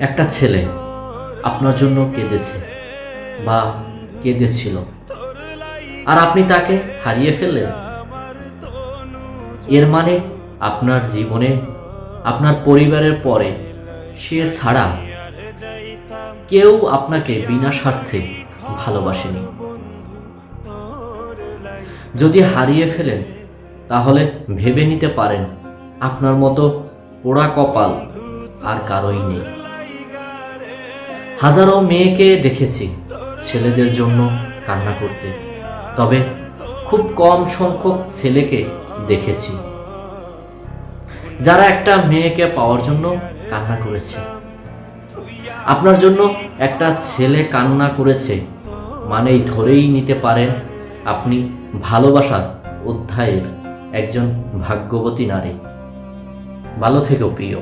একটা ছেলে আপনার জন্য কেঁদেছে বা কেঁদেছিল। আর আপনি তাকে হারিয়ে ফেললেন। এর মানে আপনার জীবনে, আপনার পরিবারের পরে সে ছাড়া কেউ আপনাকে বিনা স্বার্থে ভালোবাসেনি। যদি হারিয়ে ফেলেন, তাহলে ভেবে নিতে পারেন আপনার মতো পোড়া কপাল আর কারোই নেই। হাজারো মেয়েকে দেখেছি ছেলেদের জন্য কান্না করতে। তবে খুব কম সংখ্যক ছেলেকে দেখেছি। যারা একটা মেয়েকে পাওয়ার জন্য কান্না করেছে। আপনার জন্য একটা ছেলে কান্না করেছে মানেই ধরেই নিতে পারেন আপনি ভালোবাসার অধ্যায়ের একজন ভাগ্যবতী নারী। ভালো থেকো প্রিয়।